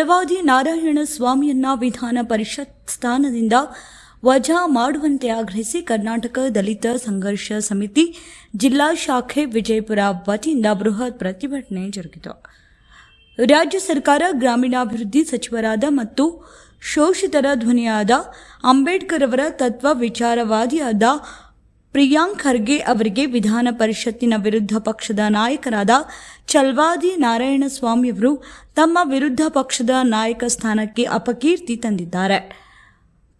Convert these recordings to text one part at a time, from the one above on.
ಛಲವಾದಿ ನಾರಾಯಣ ಸ್ವಾಮಿಯನ್ನ ವಿಧಾನ ಪರಿಷತ್ ಸ್ಥಾನದಿಂದ ವಜಾ ಮಾಡುವಂತೆ ಆಗ್ರಹಿಸಿ ಕರ್ನಾಟಕ ದಲಿತ ಸಂಘರ್ಷ ಸಮಿತಿ ಜಿಲ್ಲಾ ಶಾಖೆ ವಿಜಯಪುರ ವತಿಯಿಂದ ಬೃಹತ್ ಪ್ರತಿಭಟನೆ ಜರುಗಿತು. ರಾಜ್ಯ ಸರ್ಕಾರ ಗ್ರಾಮೀಣಾಭಿವೃದ್ಧಿ ಸಚಿವರಾದ ಮತ್ತು ಶೋಷಿತರ ಧ್ವನಿಯಾದ ಅಂಬೇಡ್ಕರ್ ಅವರ ತತ್ವ ವಿಚಾರವಾದಿಯಾದ ಪ್ರಿಯಾಂಕ್ ಖರ್ಗೆ ಅವರಿಗೆ ವಿಧಾನ ಪರಿಷತ್ತಿನ ವಿರುದ್ಧ ಪಕ್ಷದ ನಾಯಕರಾದ ಚಲ್ವಾದಿ ನಾರಾಯಣಸ್ವಾಮಿಯವರು ತಮ್ಮ ವಿರುದ್ಧ ಪಕ್ಷದ ನಾಯಕ ಸ್ಥಾನಕ್ಕೆ ಅಪಕೀರ್ತಿ ತಂದಿದ್ದಾರೆ.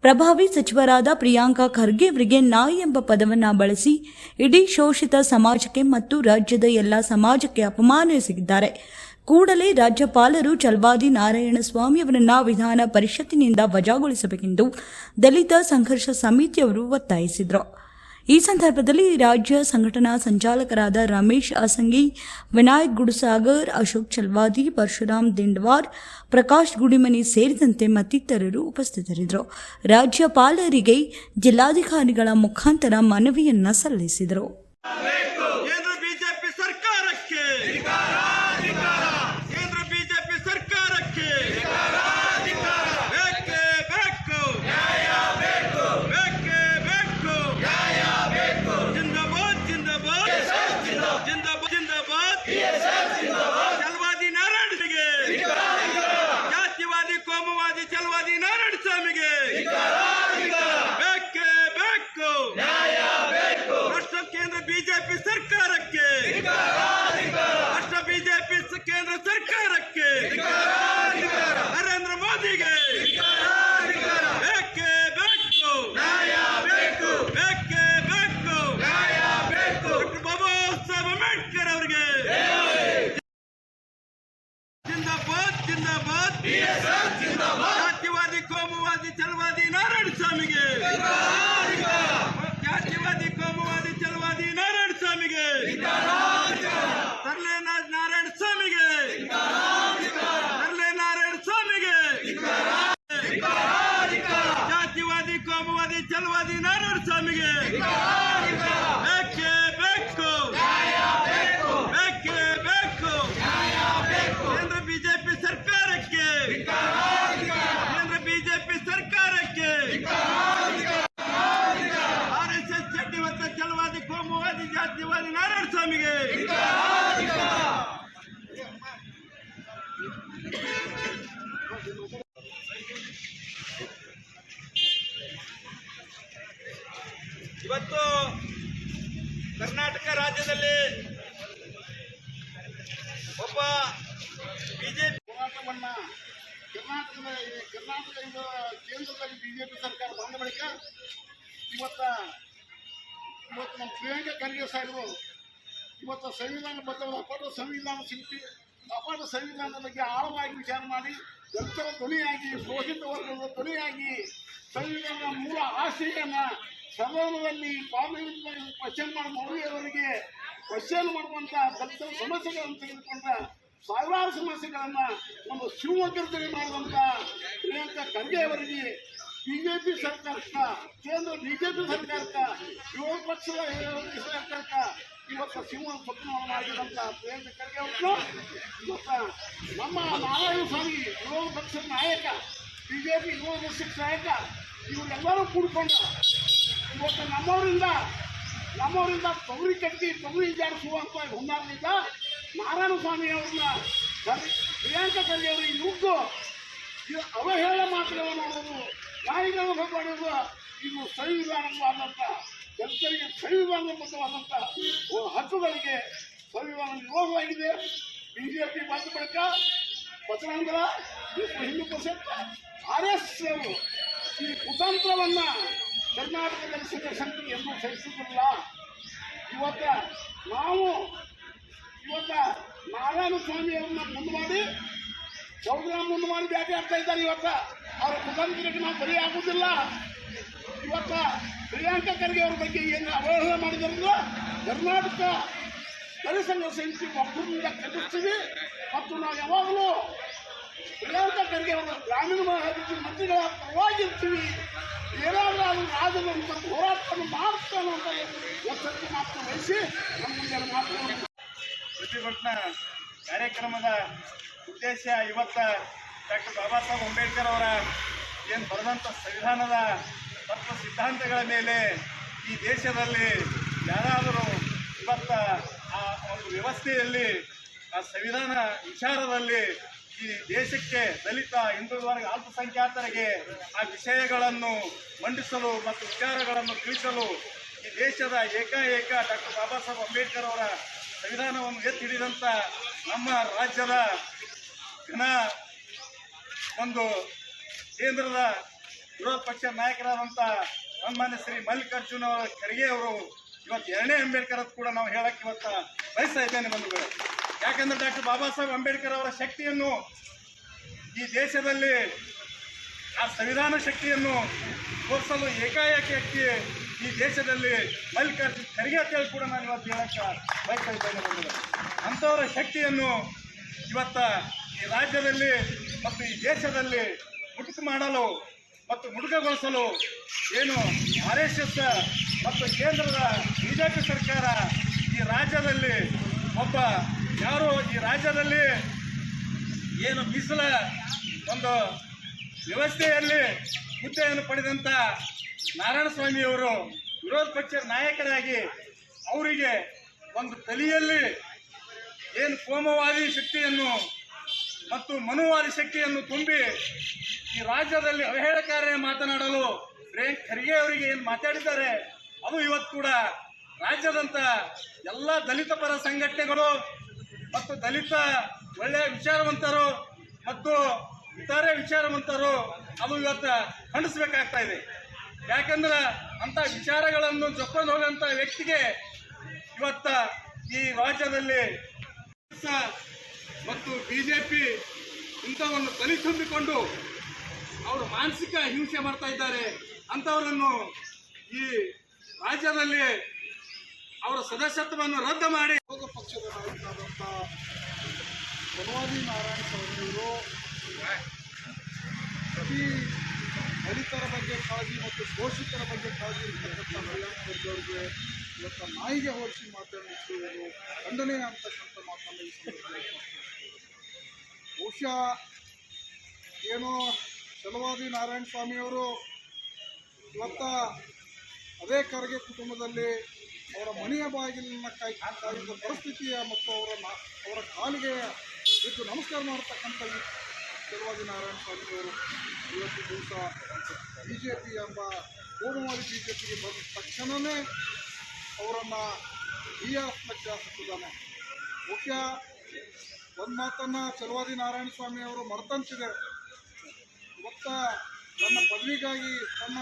ಪ್ರಭಾವಿ ಸಚಿವರಾದ ಪ್ರಿಯಾಂಕಾ ಖರ್ಗೆ ಅವರಿಗೆ ನಾಯಿ ಎಂಬ ಪದವನ್ನು ಬಳಸಿ ಇಡೀ ಶೋಷಿತ ಸಮಾಜಕ್ಕೆ ಮತ್ತು ರಾಜ್ಯದ ಎಲ್ಲ ಸಮಾಜಕ್ಕೆ ಅಪಮಾನ ಎಸಗಿದ್ದಾರೆ. ಕೂಡಲೇ ರಾಜ್ಯಪಾಲರು ಚಲ್ವಾದಿ ನಾರಾಯಣಸ್ವಾಮಿ ಅವರನ್ನ ವಿಧಾನ ಪರಿಷತ್ತಿನಿಂದ ವಜಾಗೊಳಿಸಬೇಕೆಂದು ದಲಿತ ಸಂಘರ್ಷ ಸಮಿತಿಯವರು ಒತ್ತಾಯಿಸಿದರು. ಈ ಸಂದರ್ಭದಲ್ಲಿ ರಾಜ್ಯ ಸಂಘಟನಾ ಸಂಚಾಲಕರಾದ ರಮೇಶ್ ಅಸಂಗಿ, ವಿನಾಯಕ್ ಗುಡಸಾಗರ್, ಅಶೋಕ್ ಚಲ್ವಾದಿ, ಪರಶುರಾಮ್ ದಿಂಡ್ವಾರ್, ಪ್ರಕಾಶ್ ಗುಡಿಮನಿ ಸೇರಿದಂತೆ ಮತ್ತಿತರರು ಉಪಸ್ಥಿತರಿದ್ದರು. ರಾಜ್ಯಪಾಲರಿಗೆ ಜಿಲ್ಲಾಧಿಕಾರಿಗಳ ಮುಖಾಂತರ ಮನವಿಯನ್ನ ಸಲ್ಲಿಸಿದರು. ಜಾತಿವಾದಿ, ಕೋಮುವಾದಿ, ಚಲವಾದಿ, ನಾರಾಯಣ ಸ್ವಾಮಿಗೆ. ಬೇಕೇ ಬೇಕು. ರಾಷ್ಟ್ರ ಕೇಂದ್ರ ಬಿಜೆಪಿ ಸರ್ಕಾರಕ್ಕೆ. ರಾಷ್ಟ್ರ ಬಿಜೆಪಿ ಕೇಂದ್ರ ಸರ್ಕಾರಕ್ಕೆ. ಜಾತಿವಾದಿ ಕೋಮುವಾದಿ ಚಲವಾದಿ ನಾರಾಯಣ ಸ್ವಾಮಿಗೆ ಜಾತಿವಾದಿ ಕೋಮುವಾದಿ ಚಲವಾದಿ ನಾರಾಯಣ ಸ್ವಾಮಿಗೆ ತರ್ಲೆ ನಾ- ನಾರಾಯಣ ಸ್ವಾಮಿಗೆ ತರ್ಲೆ ನಾರಾಯಣ ಸ್ವಾಮಿಗೆ ಜಾತಿವಾದಿ ಕೋಮುವಾದಿ ಚಲವಾದಿ ನಾರಾಯಣ ಸ್ವಾಮಿಗೆ ಬೇಕೇ ಬೇಕು ಬೇಕೇ ಬೇಕು ಕೇಂದ್ರ ಬಿಜೆಪಿ ಸರ್ಕಾರಕ್ಕೆ ಕೇಂದ್ರ ಬಿಜೆಪಿ ಸರ್ಕಾರಕ್ಕೆ ಆರ್ ಎಸ್ ಎಸ್ ಚಡ್ಡಿ ಮತ್ತು ಚಲವಾದಿ ಕೋಮುವಾದಿ ಜಾತಿವಾದಿ ಸ್ವಾಮಿಗೆ ಇವತ್ತು ಕರ್ನಾಟಕ ರಾಜ್ಯದಲ್ಲಿ ಒಬ್ಬ ಬಿಜೆಪಿ ಹೋರಾಟವನ್ನ ಕರ್ನಾಟಕದ ಕರ್ನಾಟಕದಿಂದ ಕೇಂದ್ರದಲ್ಲಿ ಬಿಜೆಪಿ ಸರ್ಕಾರ ಬಂದ ಬಳಿಕ ಇವತ್ತ ಇವತ್ತು ನಮ್ಮ ಪ್ರಿಯಾಂಕಾ ಖರ್ಗೆ ಸಾಹೇಬರು ಇವತ್ತು ಸಂವಿಧಾನ ಬದ್ಧವಾದ ಅಪಾಟ ಸಂವಿಧಾನ ಶಿಲ್ಪಿ ಅಪಾಟ ಸಂವಿಧಾನದ ಬಗ್ಗೆ ಆಳವಾಗಿ ವಿಚಾರ ಮಾಡಿ ದಲಿತರ ಧ್ವನಿಯಾಗಿ ಶೋಷಿತ ವರ್ಗದ ಧ್ವನಿಯಾಗಿ ಸಂವಿಧಾನದ ಮೂಲ ಆಶಯನ ಸದನದಲ್ಲಿ ಪಾರ್ಲಿಮೆಂಟ್ ಕ್ವಶನ್ ಮಾಡಿ ಮೌಲ್ಯವರಿಗೆ ಕ್ವಶನ್ ಮಾಡುವಂಥ ದಲಿತರ ಸಮಸ್ಯೆಗಳನ್ನು ತೆಗೆದುಕೊಂಡ ಸಾವಿರಾರು ಸಮಸ್ಯೆಗಳನ್ನು ನಮ್ಮ ಶಿವಮೊಗ್ಗದಲ್ಲಿ ಮಾಡುವಂತ ಪ್ರಿಯಾಂಕಾ ಖರ್ಗೆ ಅವರಿಗೆ ಬಿಜೆಪಿ ಸರ್ಕಾರಕ್ಕ, ಕೇಂದ್ರ ಬಿಜೆಪಿ ಸರ್ಕಾರಕ್ಕ ಯುವ ಪಕ್ಷದ ಸರ್ಕಾರಕ್ಕ ಇವತ್ತು ಶಿವ ಸ್ವಪ್ನ ಖರ್ಗೆ ಅವರು ಇವತ್ತ ನಮ್ಮ ನಾರಾಯಣ ಸ್ವಾಮಿ ಯುವ ಪಕ್ಷದ ನಾಯಕ, ಬಿಜೆಪಿ ಯುವ ಪಕ್ಷದ ನಾಯಕ, ಇವರೆಲ್ಲರೂ ಕೂಡ್ಕೊಂಡು ಇವತ್ತು ನಮ್ಮವರಿಂದ ನಮ್ಮವರಿಂದ ತೊಗರಿ ಕಟ್ಟಿ, ತೊಗರಿ ಜಾಡಿಸುವಂತ ಹೊಂದಾರದಿಂದ ನಾರಾಯಣ ಸ್ವಾಮಿ ಅವ್ರನ್ನ ಪ್ರಿಯಾಂಕಾ ಖರ್ಗೆ ಅವರಿಗೆ ನುಗ್ಗು ಇದು ಅವಹೇಳ ಮಾತ್ರವನ್ನು ಮಾಡೋದು ನಾಯಿಗಳನ್ನು ಮಾಡೋದು ಇದು ಸಂವಿಧಾನವಾದಂಥ ದಲಿತರಿಗೆ ಸಂವಿಧಾನಬದ್ಧವಾದಂಥ ಹಕ್ಕುಗಳಿಗೆ ಸಂವಿಧಾನ ವಿರೋಧವಾಗಿದೆ ಬಿಜೆಪಿ ಬಂದ ಬಳಿಕ ಬಸವಾಂಧ್ರ ವಿಶ್ವ ಹಿಂದೂ ಪರಿಷತ್ ಆರ್ ಎಸ್ ಅವರು ಈ ಕುತಂತ್ರವನ್ನ ಕರ್ನಾಟಕದಲ್ಲಿ ಸಂಘ ಎಂದು ಸಹಿಸುವುದಿಲ್ಲ. ಇವತ್ತ ನಾವು ಇವತ್ತ ನಾರಾಯಣ ಸ್ವಾಮಿ ಅವ್ರನ್ನ ಮುಂದೆ ಮಾಡಿ ಪ್ರೋಗ್ರಾಮ್ ಮುಂದೆ ಮಾಡಿ ಭೇಟಿ ಆಗ್ತಾ ಇದ್ದಾರೆ. ಇವತ್ತ ಅವರ ಕುತಂತ್ರಕ್ಕೆ ನಾವು ಬಲಿ ಆಗುವುದಿಲ್ಲ ಇವತ್ತ ಪ್ರಿಯಾಂಕಾ ಖರ್ಗೆ ಅವ್ರ ಬಗ್ಗೆ ಏನು ಅವಹೇಳನ ಮಾಡಿದ್ರಲ್ಲ, ಕರ್ನಾಟಕ ಪರಿಸಂಘ ಸಮಿತಿ ಒಬ್ಬರಿಂದ ಖಂಡಿಸ್ತೀವಿ ಮತ್ತು ನಾವು ಯಾವಾಗಲೂ ಪ್ರಿಯಾಂಕಾ ಖರ್ಗೆ ಅವರ ಗ್ರಾಮೀಣ ಅಭಿವೃದ್ಧಿ ಮಂತ್ರಿಗಳ ಪರವಾಗಿರ್ತೀವಿ. ಏನಾದರೂ ಅದು ರಾಜನು ಮತ್ತು ಹೋರಾಟವನ್ನು ಮಾಡ್ತಾನೆ ಅಂತ ಎಚ್ಚರಿಕೆ ಮಾತ್ರ ವಹಿಸಿ ನಮ್ಮ ಮುಂದೆ ಪ್ರತಿಭಟನಾ ಕಾರ್ಯಕ್ರಮದ ಉದ್ದೇಶ ಇವತ್ತ ಡಾಕ್ಟರ್ ಬಾಬಾ ಸಾಹೇಬ್ ಅಂಬೇಡ್ಕರ್ ಅವರ ಏನು ಬರೆದಂಥ ಸಂವಿಧಾನದ ತತ್ವ ಸಿದ್ಧಾಂತಗಳ ಮೇಲೆ ಈ ದೇಶದಲ್ಲಿ ಯಾರಾದರೂ ಇವತ್ತ ಆ ಒಂದು ವ್ಯವಸ್ಥೆಯಲ್ಲಿ, ಆ ಸಂವಿಧಾನ ವಿಚಾರದಲ್ಲಿ ಈ ದೇಶಕ್ಕೆ ದಲಿತ ಹಿಂದುಳಿದ ವರ್ಗ, ಅಲ್ಪಸಂಖ್ಯಾತರಿಗೆ ಆ ವಿಷಯಗಳನ್ನು ಮಂಡಿಸಲು ಮತ್ತು ವಿಚಾರಗಳನ್ನು ತಿಳಿಸಲು ಈ ದೇಶದ ಏಕಾಏಕ ಡಾಕ್ಟರ್ ಬಾಬಾ ಸಾಹೇಬ್ ಅಂಬೇಡ್ಕರ್ ಅವರ ಸಂವಿಧಾನವನ್ನು ಎತ್ತಿ ಹಿಡಿದಂಥ ನಮ್ಮ ರಾಜ್ಯದ ಘನ ಒಂದು ಕೇಂದ್ರದ ವಿರೋಧ ಪಕ್ಷ ನಾಯಕರಾದಂಥ ಸನ್ಮಾನ್ಯ ಶ್ರೀ ಮಲ್ಲಿಕಾರ್ಜುನ ಖರ್ಗೆ ಅವರು ಇವತ್ತು ಎರಡನೇ ಅಂಬೇಡ್ಕರ್ ಅಂತ ಕೂಡ ನಾವು ಹೇಳಕ್ಕೆ ಇವತ್ತು ಬಯಸ್ತಾ ಇದ್ದೇನೆ ಬಂಧುಗಳು. ಯಾಕಂದ್ರೆ ಡಾಕ್ಟರ್ ಬಾಬಾ ಸಾಹೇಬ್ ಅಂಬೇಡ್ಕರ್ ಅವರ ಶಕ್ತಿಯನ್ನು ಈ ದೇಶದಲ್ಲಿ ಆ ಸಂವಿಧಾನ ಶಕ್ತಿಯನ್ನು ತೋರಿಸಲು ಏಕಾಏಕಿ ಈ ದೇಶದಲ್ಲಿ ಮಲ್ಲಿಕಾರ್ಜುನ್ ಖರ್ಗೆ ಅಂತೇಳಿ ಕೂಡ ನಾನು ಇವತ್ತು ಹೇಳಕ್ಕೆ ಬಯಸ್ತಾ ಇದ್ದೇನೆ ಬಂಧುಗಳು. ಅಂಥವರ ಶಕ್ತಿಯನ್ನು ಇವತ್ತ ಈ ರಾಜ್ಯದಲ್ಲಿ ಮತ್ತು ಈ ದೇಶದಲ್ಲಿ ಮುಟುಕು ಮಾಡಲು ಮತ್ತು ಮುಡುಕಗೊಳಿಸಲು ಏನು ಆರ್ ಎಸ್ ಎಸ್ ಮತ್ತು ಕೇಂದ್ರದ ಬಿಜೆಪಿ ಸರ್ಕಾರ ಈ ರಾಜ್ಯದಲ್ಲಿ ಒಬ್ಬ ಯಾರು? ಈ ರಾಜ್ಯದಲ್ಲಿ ಏನು ಮೀಸಲ ಒಂದು ವ್ಯವಸ್ಥೆಯಲ್ಲಿ ಹುದ್ದೆಯನ್ನು ಪಡೆದಂಥ ನಾರಾಯಣಸ್ವಾಮಿಯವರು ವಿರೋಧ ಪಕ್ಷದ ನಾಯಕರಾಗಿ ಅವರಿಗೆ ಒಂದು ತಲೆಯಲ್ಲಿ ಏನು ಕೋಮವಾದಿ ಶಕ್ತಿಯನ್ನು ಮತ್ತು ಮನುವಾರಿ ಶಕ್ತಿಯನ್ನು ತುಂಬಿ ಈ ರಾಜ್ಯದಲ್ಲಿ ಅವಹೇಳಕಾರೇ ಮಾತನಾಡಲು ಪ್ರಿಯಾಂಕ್ ಖರ್ಗೆ ಅವರಿಗೆ ಏನು ಮಾತಾಡಿದ್ದಾರೆ, ಅದು ಇವತ್ತು ಕೂಡ ರಾಜ್ಯದಂತ ಎಲ್ಲ ದಲಿತ ಪರ ಸಂಘಟನೆಗಳು ಮತ್ತು ದಲಿತ ಒಳ್ಳೆಯ ವಿಚಾರವಂತರು ಮತ್ತು ಇತರೆ ವಿಚಾರವಂತರು ಅದು ಇವತ್ತು ಖಂಡಿಸಬೇಕಾಗ್ತಾ ಇದೆ. ಯಾಕಂದ್ರೆ ಅಂತ ವಿಚಾರಗಳನ್ನು ಜೊಕ್ಕೊಂಡು ಹೋಗಂತ ವ್ಯಕ್ತಿಗೆ ಇವತ್ತ ಈ ರಾಜ್ಯದಲ್ಲಿ ಮತ್ತು ಬಿಜೆಪಿ ಇಂಥವನ್ನು ತಲೆ ತುಂಬಿಕೊಂಡು ಅವರು ಮಾನಸಿಕ ಹಿಂಸೆ ಮಾಡ್ತಾ ಇದ್ದಾರೆ ಅಂಥವರನ್ನು ಈ ರಾಜ್ಯದಲ್ಲಿ ಅವರ ಸದಸ್ಯತ್ವವನ್ನು ರದ್ದು ಮಾಡಿ ವಿರೋಧ ಪಕ್ಷದ ನಾಯಕರಾದಂಥ ಬನವಾದಿ ನಾರಾಯಣ ಸ್ವಾಮಿಯವರು ಪ್ರತಿ ದಲಿತರ ಬಗ್ಗೆ ಕಾಳಜಿ ಮತ್ತು ಶೋಷಿತರ ಬಗ್ಗೆ ಕಾಳಜಿ ಇರ್ತಕ್ಕಂಥ ಕಲ್ಯಾಣ ಅವರಿಗೆ ಇವತ್ತು ನಾಯಿಗೆ ಹೋಲಿಸಿ ಮಾತನಾಡುತ್ತಿರುವುದು ಖಂಡನೆ ಅಂತಕ್ಕಂಥ ಮಾತನ್ನು. ಬಹುಶಃ ಏನು ಚಲವಾದಿ ನಾರಾಯಣ ಸ್ವಾಮಿಯವರು ಇವತ್ತ ಅದೇ ಖರ್ಗೆ ಕುಟುಂಬದಲ್ಲಿ ಅವರ ಮನೆಯ ಬಾಗಿಲನ್ನ ಇದ್ದ ಪರಿಸ್ಥಿತಿಯ ಮತ್ತು ಅವರ ಅವರ ಕಾಲಿಗೆ ಬಿದ್ದು ನಮಸ್ಕಾರ ಮಾಡತಕ್ಕಂಥ ಚಲವಾದಿ ನಾರಾಯಣ ಸ್ವಾಮಿಯವರು ಇವತ್ತು ದಿವಸ ಬಿ ಜೆ ಪಿ ಎಂಬ ಕೋಮುವಾದಿ ಬಿ ಜೆ ಪಿಗೆ ಬಂದ ತಕ್ಷಣವೇ ಅವರನ್ನು ಬಿ ಆರ್ ಹಾಕಿದ್ದಾನೆ ಮುಖ್ಯ ಒಂದು ಮಾತನ್ನು ಚಲುವಾದಿ ನಾರಾಯಣ ಸ್ವಾಮಿ ಅವರು ಮರ್ತಂತಿದೆ ಇವತ್ತ ತನ್ನ ಪದವಿಗಾಗಿ ತನ್ನ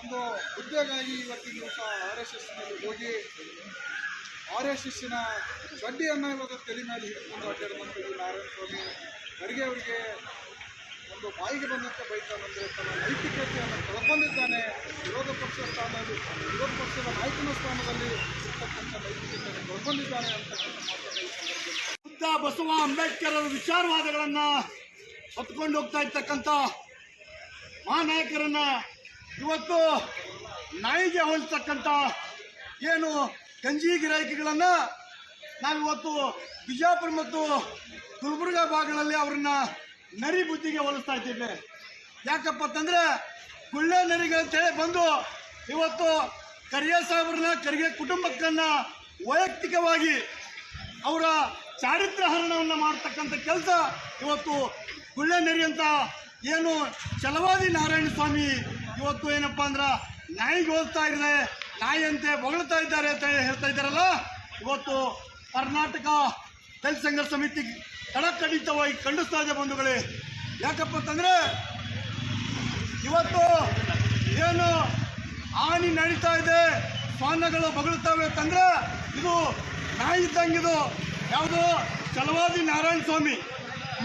ಒಂದು ಹುದ್ದೆಗಾಗಿ ಇವತ್ತಿನ ದಿವಸ ಆರ್ ಎಸ್ ಎಸ್ನಲ್ಲಿ ಹೋಗಿ, ಆರ್ ಎಸ್ ಎಸ್ಸಿನ ಗಡ್ಡಿಯನ್ನು ಇವಾಗ ತಲೆ ಮೇಲೆ ಹಿಡಿದುಕೊಂಡು ಅಡ್ಡಾಡಿದಂಥ ನಾರಾಯಣ ಸ್ವಾಮಿ ಖರ್ಗೆ ಅವರಿಗೆ ಒಂದು ಬಾಯಿಗೆ ಬಂದಂತೆ ಬೈತಾನಂದರೆ ತನ್ನ ನೈತಿಕತೆಯನ್ನು ಕಳ್ಕೊಂಡಿದ್ದಾನೆ ವಿರೋಧ ಪಕ್ಷ ಸ್ಥಾನದಲ್ಲಿ, ವಿರೋಧ ಪಕ್ಷದ ನಾಯಕನ ಸ್ಥಾನದಲ್ಲಿ ಇರ್ತಕ್ಕಂಥ ನೈತಿಕತೆಯನ್ನು ಕಳ್ಕೊಂಡಿದ್ದಾನೆ ಅಂತಕ್ಕಂಥ ಮಾತನ್ನು ಬಸವ ಅಂಬೇಡ್ಕರ್ ಅವರ ವಿಚಾರವಾದಗಳನ್ನ ಹೊತ್ಕೊಂಡು ಹೋಗ್ತಾ ಇರ್ತಕ್ಕಂಥ ಮಹಾನಾಯಕರನ್ನ ಇವತ್ತು ನಾಯಿಗೆ ಹೋಲಿಸ್ತಕ್ಕಂಥ ಏನು ಗಂಜಿ ಗಿರಾಯಿಕೆಗಳನ್ನ ನಾವಿವತ್ತು ಬಿಜಾಪುರ ಮತ್ತು ಗುಲ್ಬರ್ಗ ಭಾಗಗಳಲ್ಲಿ ಅವರನ್ನ ನರಿ ಬುದ್ಧಿಗೆ ಹೋಲಿಸ್ತಾ ಇದ್ದೇವೆ. ಯಾಕಪ್ಪ ಅಂತಂದ್ರೆ ಗುಳ್ಳೆ ನರಿಗಳಂತೇಳಿ ಬಂದು ಇವತ್ತು ಕರಿಯ ಸಾಹೇಬ್ರನ್ನ ಕರಿಗೆ ಕುಟುಂಬಕ್ಕನ್ನ ವೈಯಕ್ತಿಕವಾಗಿ ಅವರ ಚಾರಿತ್ರ್ಯ ಹರಣವನ್ನು ಮಾಡ್ತಕ್ಕಂಥ ಕೆಲಸ ಇವತ್ತು ಗುಳ್ಳೆ ನೆರಿ ಅಂತ ಏನು ಚಲವಾದಿ ನಾರಾಯಣ ಸ್ವಾಮಿ ಇವತ್ತು ಏನಪ್ಪ ಅಂದ್ರೆ ನಾಯಿಗೆ ಹೋಗ್ತಾ ಇದೆ ನಾಯಿಯಂತೆ ಇದ್ದಾರೆ ಅಂತ ಹೇಳ್ತಾ ಇದ್ದಾರಲ್ಲ? ಇವತ್ತು ಕರ್ನಾಟಕ ದಲಿತ ಸಂಘರ್ಷ ಸಮಿತಿ ಕಡಕಡಿತವಾಗಿ ಖಂಡಿಸ್ತಾ ಇದೆ ಬಂಧುಗಳೇ. ಯಾಕಪ್ಪ ಅಂತಂದ್ರೆ ಇವತ್ತು ಏನು ಹಾನಿ ನಡೀತಾ ಇದೆ, ಸ್ವಾನಗಳು ಬಗಳುತ್ತವೆ ಅಂತಂದ್ರೆ ಇದು ನಾಯಿ ಇದ್ದಂಗಿದು ಯಾವುದು? ಚಲವಾದಿ ನಾರಾಯಣ ಸ್ವಾಮಿ.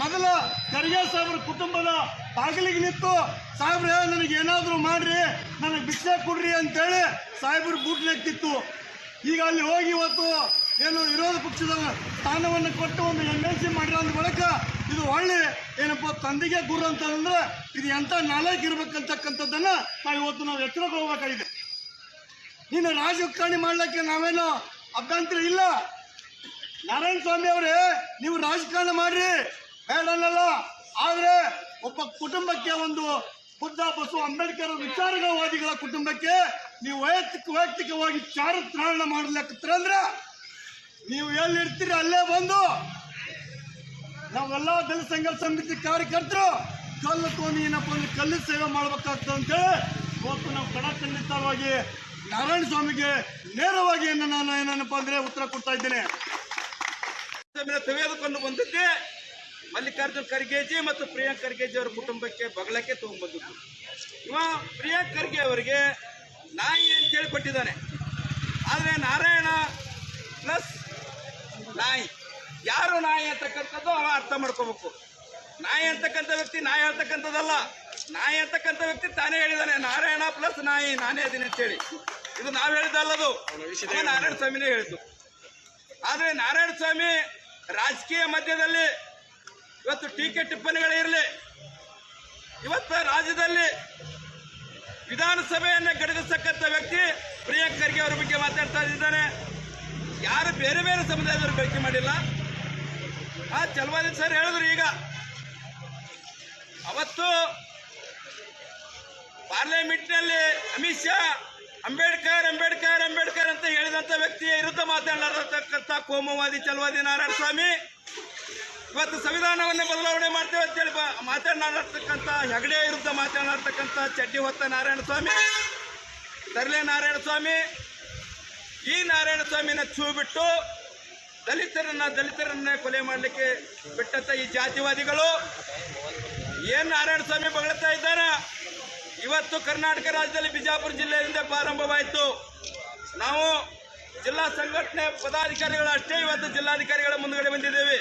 ಮೊದಲ ಖರ್ಗೆ ಸಾಹೇಬ್ರ ಕುಟುಂಬದ ಬಾಗಿಲಿಗೆ ನಿಂತು, ಸಾಹೇಬ್ರೆ, ನನಗೆ ಏನಾದರೂ ಮಾಡ್ರಿ, ನನಗೆ ಭಿಕ್ಷೆ ಕೊಡ್ರಿ ಅಂತೇಳಿ ಸಾಹೇಬ್ರ ಬೂಟ್ಲೆಕ್ತಿತ್ತು ಈಗ ಅಲ್ಲಿ ಹೋಗಿ ಇವತ್ತು ಏನು ವಿರೋಧ ಪಕ್ಷದ ಸ್ಥಾನವನ್ನು ಕೊಟ್ಟು ಒಂದು ಎಂ ಎಲ್ ಸಿ ಮಾಡಿರೋ ಅಂದ ಬಳಿಕ ಇದು ಒಳ್ಳೆ ಏನಪ್ಪ ತಂದೆಗೆ ಗುರು ಅಂತಂದ್ರೆ ಇದು ಎಂಥ ನಾಲೆಗೆ ಇರ್ಬೇಕಂತಕ್ಕಂಥದ್ದನ್ನ ನಾವು ಇವತ್ತು ನಾವು ಎಚ್ಚರಗೊಳ್ಬೇಕಾಗಿದೆ ಇನ್ನು ರಾಜಕಾರಣಿ ಮಾಡ್ಲಿಕ್ಕೆ ನಾವೇನು ಅಭ್ಯಂತರ ಇಲ್ಲ. ನಾರಾಯಣ ಸ್ವಾಮಿ ಅವರೇ, ನೀವು ರಾಜಕಾರಣ ಮಾಡ್ರಿ. ಬೇಡ ಅನ್ನಲ್ಲ. ಆದ್ರೆ ಒಬ್ಬ ಕುಟುಂಬಕ್ಕೆ ಒಂದು ಬುದ್ಧ ಬಸು ಅಂಬೇಡ್ಕರ್ ವಿಚಾರವಾದಿಗಳ ಕುಟುಂಬಕ್ಕೆ ನೀವು ವೈಯಕ್ತಿಕ ವೈಯಕ್ತಿಕವಾಗಿ ಚಾರಿತ್ರಾಣ ಮಾಡ್ಲಿಕ್ಕಂದ್ರ ನೀವು ಎಲ್ಲಿರ್ತೀರಿ ಅಲ್ಲೇ ಬಂದು ನಾವೆಲ್ಲ ದಲಿತ ಸಂಘ ಸಮಿತಿ ಕಾರ್ಯಕರ್ತರು ಕಲ್ಲು ಕೋಣಿ ಏನಪ್ಪ ಅಂದ್ರೆ ಕಲ್ಲು ಸೇವೆ ಮಾಡ್ಬೇಕಾಗ್ತದೆ ಅಂತೇಳಿ ಇವತ್ತು ನಾವು ಕಡಖಂಡಿತವಾಗಿ ನಾರಾಯಣ ಸ್ವಾಮಿಗೆ ನೇರವಾಗಿ ನಾನು ಏನಪ್ಪ ಅಂದ್ರೆ ಉತ್ತರ ಕೊಡ್ತಾ ಇದ್ದೇನೆ. ಮೇಲೆ ತೆಗೆದುಕೊಂಡು ಬಂದಿದ್ದೆ ಮಲ್ಲಿಕಾರ್ಜುನ್ ಖರ್ಗೆಜಿ ಮತ್ತು ಪ್ರಿಯಾಂಕ್ ಖರ್ಗೆಜಿ ಅವರ ಕುಟುಂಬಕ್ಕೆ ಬಗಳಕ್ಕೆ ತಗೊಂಡ್ಬಂದಿದ್ದು. ಇವ ಪ್ರಿಯಾಂಕ್ ಖರ್ಗೆ ಅವರಿಗೆ ನಾಯಿ ಅಂತೇಳಿ ಕೊಟ್ಟಿದ್ದಾನೆ ಆದರೆ ನಾರಾಯಣ ಪ್ಲಸ್ ನಾಯಿ. ಯಾರು ನಾಯಿ ಅಂತಕ್ಕಂಥದ್ದು ಅವ ಅರ್ಥ ಮಾಡ್ಕೋಬೇಕು. ನಾಯಿ ಅಂತಕ್ಕಂಥ ವ್ಯಕ್ತಿ ನಾಯಿ ಹೇಳ್ತಕ್ಕಂಥದ್ದಲ್ಲ ನಾಯಿ ಅಂತಕ್ಕಂಥ ವ್ಯಕ್ತಿ ತಾನೇ ಹೇಳಿದ್ದಾನೆ ನಾರಾಯಣ ಪ್ಲಸ್ ನಾಯಿ ನಾನೇ ಅದೀನಿ ಅಂತೇಳಿ. ಇದು ನಾವು ಹೇಳಿದ್ದಲ್ಲದು. ನಾರಾಯಣ ಸ್ವಾಮಿನೇ ಹೇಳಿದ್ದು. ಆದರೆ ನಾರಾಯಣ ಸ್ವಾಮಿ ರಾಜಕೀಯ ಮಧ್ಯದಲ್ಲಿ ಇವತ್ತು ಟೀಕೆ ಟಿಪ್ಪಣಿಗಳಿರಲಿ ಇವತ್ತು ರಾಜ್ಯದಲ್ಲಿ ವಿಧಾನಸಭೆಯನ್ನು ಗಡಿಗಿಸ್ತಕ್ಕಂಥ ವ್ಯಕ್ತಿ ಪ್ರಿಯಾಂಕ್ ಖರ್ಗೆ ಅವರ ಬಗ್ಗೆ ಮಾತಾಡ್ತಾ ಇದ್ದಾನೆ. ಯಾರು ಬೇರೆ ಬೇರೆ ಸಮುದಾಯದವರು ಬಳಕೆ ಮಾಡಿಲ್ಲ. ಆ ಚಲವಾದಿ ಸರ್ ಹೇಳಿದ್ರು ಈಗ. ಅವತ್ತು ಪಾರ್ಲಿಮೆಂಟ್ನಲ್ಲಿ ಅಮಿತ್ ಶಾ ಅಂಬೇಡ್ಕರ್ ಅಂಬೇಡ್ಕರ್ ಅಂಬೇಡ್ಕರ್ ಅಂತ ಹೇಳಿದಂತ ವ್ಯಕ್ತಿಯ ವಿರುದ್ಧ ಮಾತನಾಡತಕ್ಕಂತ ಕೋಮವಾದಿ ಚಲವಾದಿ ನಾರಾಯಣ ಸ್ವಾಮಿ ಇವತ್ತು ಸಂವಿಧಾನವನ್ನೇ ಬದಲಾವಣೆ ಮಾಡ್ತೇವೆ ಅಂತ ಹೇಳಿ ಮಾತನಾಡತಕ್ಕಂತ ಹೆಗಡೆ ವಿರುದ್ಧ ಮಾತನಾಡ್ತಕ್ಕಂಥ ಚಡ್ಡಿ ಹೊತ್ತ ನಾರಾಯಣ ಸ್ವಾಮಿ ತರಲೆ ನಾರಾಯಣ ಸ್ವಾಮಿ ಈ ನಾರಾಯಣ ಸ್ವಾಮಿನ ಛೂ ಬಿಟ್ಟು ದಲಿತರನ್ನ ದಲಿತರನ್ನೇ ಕೊಲೆ ಮಾಡಲಿಕ್ಕೆ ಬಿಟ್ಟಂತ ಈ ಜಾತಿವಾದಿಗಳು. ಏನ್ ನಾರಾಯಣ ಸ್ವಾಮಿ ಬಗಳ್ತಾ ಇದ್ದಾರ? ಇವತ್ತು ಕರ್ನಾಟಕ ರಾಜ್ಯದಲ್ಲಿ ಬಿಜಾಪುರ ಜಿಲ್ಲೆಯಿಂದ ಪ್ರಾರಂಭವಾಯಿತು. ನಾವು ಜಿಲ್ಲಾ ಸಂಘಟನೆ ಪದಾಧಿಕಾರಿಗಳು ಅಷ್ಟೇ ಇವತ್ತು ಜಿಲ್ಲಾಧಿಕಾರಿಗಳ ಮುಂದುಗಡೆ ಬಂದಿದ್ದೇವೆ.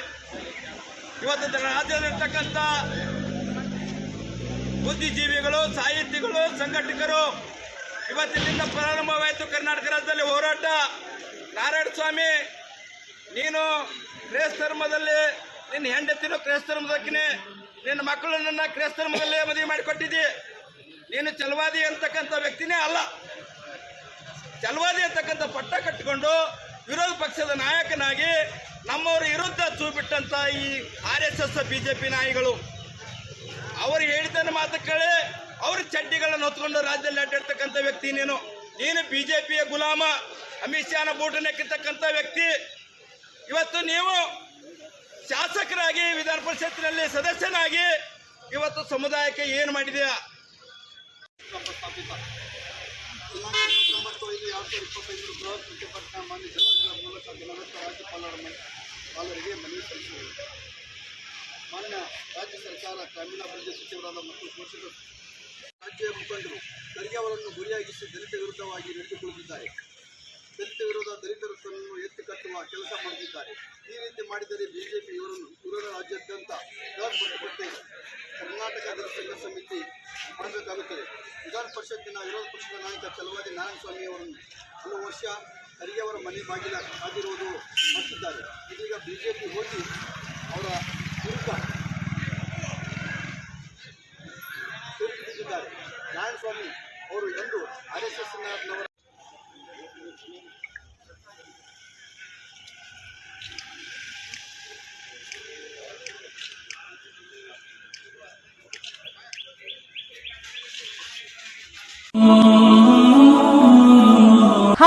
ಇವತ್ತು ರಾಜ್ಯದಲ್ಲಿರ್ತಕ್ಕಂಥ ಬುದ್ಧಿಜೀವಿಗಳು, ಸಾಹಿತಿಗಳು, ಸಂಘಟಕರು ಇವತ್ತಿನಿಂದ ಪ್ರಾರಂಭವಾಯಿತು ಕರ್ನಾಟಕ ರಾಜ್ಯದಲ್ಲಿ ಹೋರಾಟ. ನಾರಾಯಣ ಸ್ವಾಮಿ, ನೀನು ಕ್ರೈಸ್ತ ಧರ್ಮದಲ್ಲಿ, ನಿನ್ನ ಹೆಂಡತಿನೂ ಕ್ರೈಸ್ತ ಧರ್ಮದಕ್ಕೆ ನಿನ್ನ ಮಕ್ಕಳನ್ನ ಕ್ರೈಸ್ತ ಧರ್ಮದಲ್ಲೇ ಮದುವೆ ಮಾಡಿಕೊಟ್ಟಿದ್ದಿ. ನೀನು ಚಲವಾದಿ ಅಂತಕ್ಕಂಥ ವ್ಯಕ್ತಿನೇ ಅಲ್ಲ. ಚಲವಾದಿ ಅಂತಕ್ಕಂಥ ಪಟ್ಟ ಕಟ್ಟಿಕೊಂಡು ವಿರೋಧ ಪಕ್ಷದ ನಾಯಕನಾಗಿ ನಮ್ಮವರ ವಿರುದ್ಧ ಚೂ ಈ ಆರ್ ಎಸ್ ಎಸ್ ಪಿ ನಾಯಿಗಳು. ಅವರು ಹೇಳಿದ್ದನ್ನು ಮಾತು ಕೇಳಿ ಅವ್ರ ಚಡ್ಡಿಗಳನ್ನು ಹೊತ್ಕೊಂಡು ರಾಜ್ಯದಲ್ಲಿ ಅಡ್ಡಾಡ್ತಕ್ಕಂಥ ವ್ಯಕ್ತಿ ನೀನು ನೀನು ಬಿಜೆಪಿಯ ಗುಲಾಮ, ಅಮಿತ್ ಶಾನ ಬೂಟನೆಕ್ಕಿರ್ತಕ್ಕಂಥ ವ್ಯಕ್ತಿ. ಇವತ್ತು ನೀವು ಶಾಸಕರಾಗಿ ವಿಧಾನ ಪರಿಷತ್ತಿನಲ್ಲಿ ಸದಸ್ಯನಾಗಿ ಇವತ್ತು ಸಮುದಾಯಕ್ಕೆ ಏನು ಮಾಡಿದೆಯಾ? ಸ್ಥಾಪಿತ ಎರಡು ಸಾವಿರದ ಇಪ್ಪತ್ತೈದು ಬೃಹತ್ ಪ್ರತಿಭಟನಾ ಮಾನ್ಯ ಜಿಲ್ಲಾಧಿಕಾರಿ ಮೂಲಕ ದಿನಾಂಕ ರಾಜ್ಯಪಾಲರ ಪಾಲರಿಗೆ ಮನವಿ ಸಲ್ಲಿಸಿದರು ಮಾನ್ಯ ರಾಜ್ಯ ಸರ್ಕಾರ ಗ್ರಾಮೀಣಾಭಿವೃದ್ಧಿ ಸಚಿವರಾದ ಮತ್ತು ಪೋಷಕರು ರಾಜ್ಯ ಮುಖಂಡರು ಖರ್ಗೆ ಅವರನ್ನು ಗುರಿಯಾಗಿಸಿ ದಲಿತ ವಿರುದ್ಧವಾಗಿ ನಡೆದುಕೊಳ್ಳುತ್ತಿದ್ದಾರೆ ದಲಿತ ವಿರೋಧ ಕಟ್ಟುವ ಕೆಲಸ ಮಾಡುತ್ತಿದ್ದಾರೆ ಈ ರೀತಿ ಮಾಡಿದರೆ ಬಿಜೆಪಿ ಇವರನ್ನು ಇವರ ರಾಜ್ಯಾದ್ಯಂತ ಪ್ರತಿಭಟನೆ ಕರ್ನಾಟಕ ಜನಸಂಘ ಸಂಘ ಸಮಿತಿ ಮಾಡಬೇಕಾಗುತ್ತದೆ. ವಿಧಾನ ಪರಿಷತ್ತಿನ ವಿರೋಧ ಪಕ್ಷದ ನಾಯಕ ಚಲವಾದಿ ನಾರಾಯಣಸ್ವಾಮಿ ಅವರನ್ನು ಹಲವು ವರ್ಷ ಹರಿಯವರ ಮನೆ ಬಾಗಿಲ ಕಾದಿರುವುದು ಮಾಡಿದ್ದಾರೆ ಇದೀಗ ಬಿಜೆಪಿ ಹೋಗಿ ಅವರ ವಿರುದ್ಧ ನಾರಾಯಣಸ್ವಾಮಿ ಅವರು ಎಂದು ಆರ್ ಎಸ್ ಎಸ್ನವರ